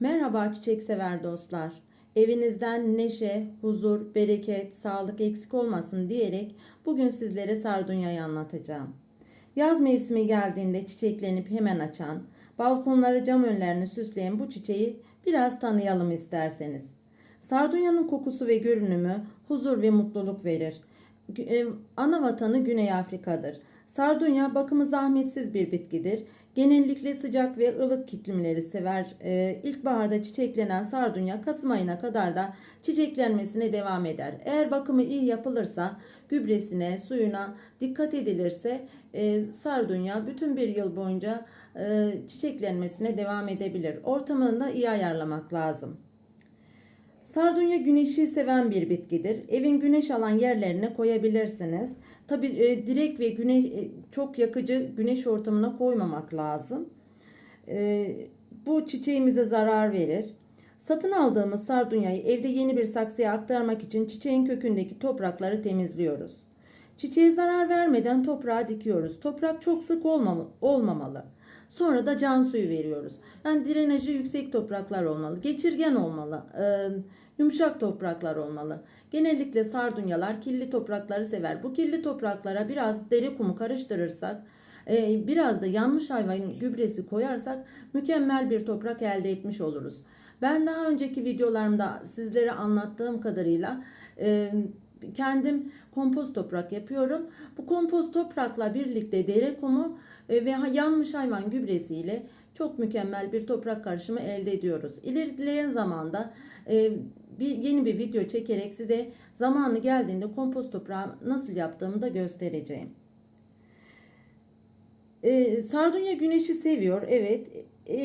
Merhaba çiçek sever dostlar. Evinizden neşe, huzur, bereket, sağlık eksik olmasın diyerek bugün sizlere sardunyayı anlatacağım. Yaz mevsimi geldiğinde çiçeklenip hemen açan, balkonları cam önlerini süsleyen bu çiçeği biraz tanıyalım isterseniz. Sardunyanın kokusu ve görünümü huzur ve mutluluk verir. E, Ana vatanı Güney Afrika'dır. Sardunya bakımı zahmetsiz bir bitkidir. Genellikle sıcak ve ılık iklimleri sever. Ee, İlkbaharda çiçeklenen sardunya Kasım ayına kadar da çiçeklenmesine devam eder. Eğer bakımı iyi yapılırsa, gübresine, suyuna dikkat edilirse e, sardunya bütün bir yıl boyunca e, çiçeklenmesine devam edebilir. Ortamını da iyi ayarlamak lazım. Sardunya güneşi seven bir bitkidir. Evin güneş alan yerlerine koyabilirsiniz. Tabi direkt ve güneş e, çok yakıcı güneş ortamına koymamak lazım. E, bu çiçeğimize zarar verir. Satın aldığımız sardunyayı evde yeni bir saksıya aktarmak için çiçeğin kökündeki toprakları temizliyoruz. Çiçeğe zarar vermeden toprağa dikiyoruz. Toprak çok sık olmamalı. Sonra da can suyu veriyoruz. Yani drenajı yüksek topraklar olmalı. Geçirgen olmalı. e, yumuşak topraklar olmalı. Genellikle sardunyalar kirli toprakları sever. Bu kirli topraklara biraz deri kumu karıştırırsak, e, biraz da yanmış hayvan gübresi koyarsak mükemmel bir toprak elde etmiş oluruz. Ben daha önceki videolarımda sizlere anlattığım kadarıyla e, kendim kompost toprak yapıyorum. Bu kompost toprakla birlikte dere kumu ve yanmış hayvan gübresiyle çok mükemmel bir toprak karışımı elde ediyoruz. İlerleyen zamanda e, bir yeni bir video çekerek size zamanı geldiğinde kompost toprağı nasıl yaptığımı da göstereceğim. E, sardunya güneşi seviyor. Evet. E,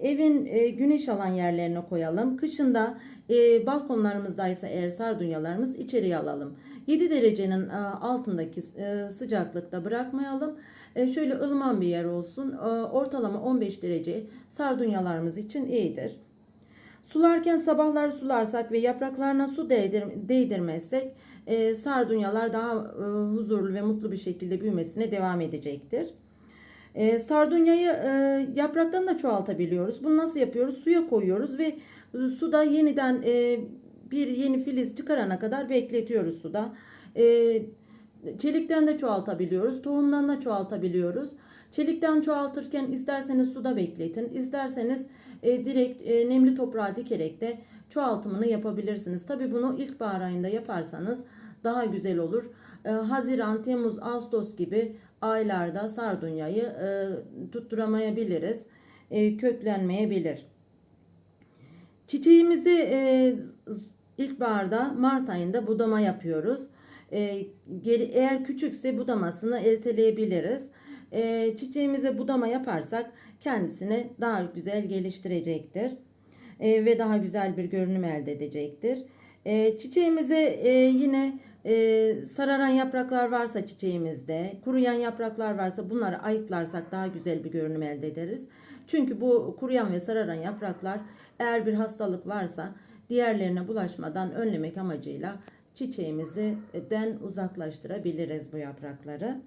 evin e, güneş alan yerlerine koyalım. Kışında e, balkonlarımızdaysa eğer sardunyalarımız içeriye alalım. 7 derecenin e, altındaki e, sıcaklıkta bırakmayalım. E, şöyle ılıman bir yer olsun. E, ortalama 15 derece sardunyalarımız için iyidir. Sularken sabahları sularsak ve yapraklarına su değdir, değdirmezsek e, sardunyalar daha e, huzurlu ve mutlu bir şekilde büyümesine devam edecektir. E, sardunyayı e, yapraktan da çoğaltabiliyoruz. Bunu nasıl yapıyoruz? Suya koyuyoruz ve suda yeniden e, bir yeni filiz çıkarana kadar bekletiyoruz suda. E, çelikten de çoğaltabiliyoruz. Tohumdan da çoğaltabiliyoruz. Çelikten çoğaltırken isterseniz suda bekletin. isterseniz e, direkt e, nemli toprağa dikerek de çoğaltımını yapabilirsiniz. Tabi bunu ilkbahar ayında yaparsanız daha güzel olur. E, Haziran, Temmuz, Ağustos gibi aylarda sardunyayı e, tutturamayabiliriz. E, köklenmeyebilir. Çiçeğimizi e, ilkbaharda Mart ayında budama yapıyoruz. E, geri, eğer küçükse budamasını erteleyebiliriz. E, çiçeğimize budama yaparsak kendisini daha güzel geliştirecektir. E, ve daha güzel bir görünüm elde edecektir. E, çiçeğimize e, yine e, sararan yapraklar varsa çiçeğimizde, kuruyan yapraklar varsa bunları ayıklarsak daha güzel bir görünüm elde ederiz. Çünkü bu kuruyan ve sararan yapraklar eğer bir hastalık varsa diğerlerine bulaşmadan önlemek amacıyla çiçeğimizden uzaklaştırabiliriz bu yaprakları.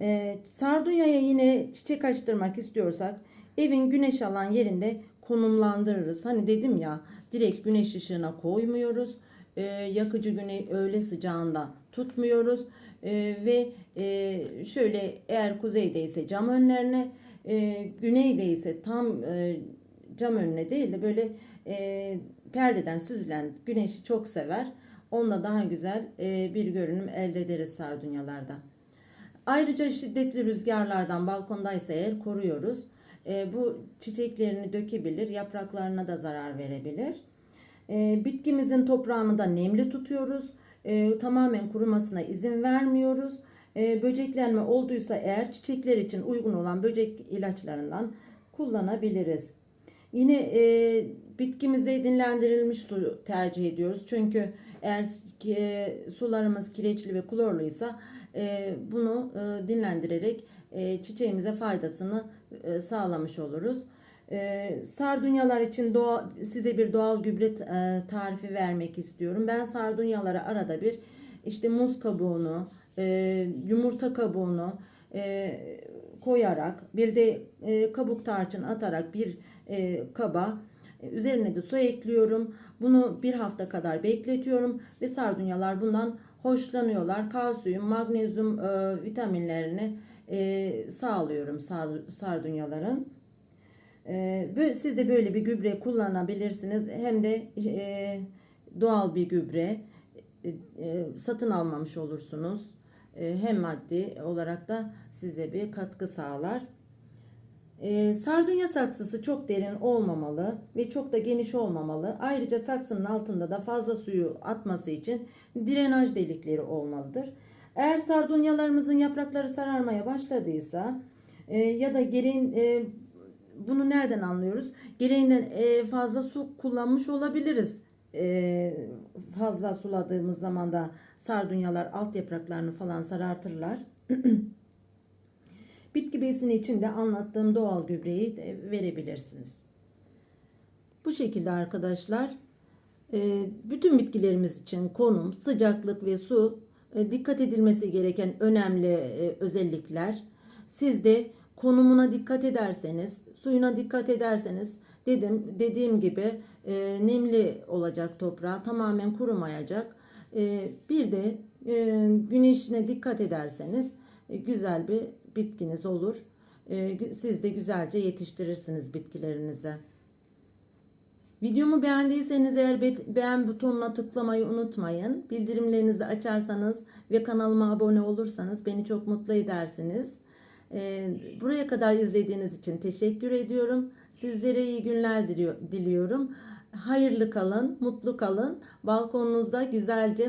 Ee, sardunyaya yine çiçek açtırmak istiyorsak evin güneş alan yerinde konumlandırırız. Hani dedim ya direkt güneş ışığına koymuyoruz. Ee, yakıcı güney öğle sıcağında tutmuyoruz. Ee, ve e, şöyle eğer kuzeydeyse cam önlerine e, güneydeyse tam e, cam önüne değil de böyle e, perdeden süzülen güneşi çok sever. Onunla daha güzel e, bir görünüm elde ederiz sardunyalarda. Ayrıca şiddetli rüzgarlardan balkondaysa eğer koruyoruz. E, bu çiçeklerini dökebilir, yapraklarına da zarar verebilir. E, bitkimizin toprağını da nemli tutuyoruz. E, tamamen kurumasına izin vermiyoruz. E, böceklenme olduysa eğer çiçekler için uygun olan böcek ilaçlarından kullanabiliriz. Yine e, bitkimize dinlendirilmiş su tercih ediyoruz. Çünkü eğer e, sularımız kireçli ve klorluysa e, bunu e, dinlendirerek e, çiçeğimize faydasını e, sağlamış oluruz. E, sardunyalar için doğa, size bir doğal gübre e, tarifi vermek istiyorum. Ben sardunyalara arada bir işte muz kabuğunu, e, yumurta kabuğunu e, koyarak bir de kabuk tarçın atarak bir kaba Üzerine de su ekliyorum. Bunu bir hafta kadar bekletiyorum ve sardunyalar bundan hoşlanıyorlar. Kalsiyum, magnezyum vitaminlerini sağlıyorum sar- sardunyaların. E, siz de böyle bir gübre kullanabilirsiniz. Hem de e, doğal bir gübre e, e, satın almamış olursunuz. E, hem maddi olarak da size bir katkı sağlar. E, sardunya saksısı çok derin olmamalı ve çok da geniş olmamalı. Ayrıca saksının altında da fazla suyu atması için drenaj delikleri olmalıdır. Eğer sardunyalarımızın yaprakları sararmaya başladıysa e, ya da gereğin e, bunu nereden anlıyoruz? Gereğinden e, fazla su kullanmış olabiliriz. E, fazla suladığımız zaman da sardunyalar alt yapraklarını falan sarartırlar. Bitki besini için de anlattığım doğal gübreyi de verebilirsiniz. Bu şekilde arkadaşlar e, bütün bitkilerimiz için konum, sıcaklık ve su dikkat edilmesi gereken önemli özellikler. Siz de konumuna dikkat ederseniz, suyuna dikkat ederseniz dedim dediğim gibi e, nemli olacak toprağı tamamen kurumayacak. E, bir de e, güneşine dikkat ederseniz e, güzel bir bitkiniz olur. E, siz de güzelce yetiştirirsiniz bitkilerinizi. Videomu beğendiyseniz eğer be- beğen butonuna tıklamayı unutmayın. Bildirimlerinizi açarsanız ve kanalıma abone olursanız beni çok mutlu edersiniz. Buraya kadar izlediğiniz için teşekkür ediyorum. Sizlere iyi günler diliyor- diliyorum. Hayırlı kalın, mutlu kalın. Balkonunuzda güzelce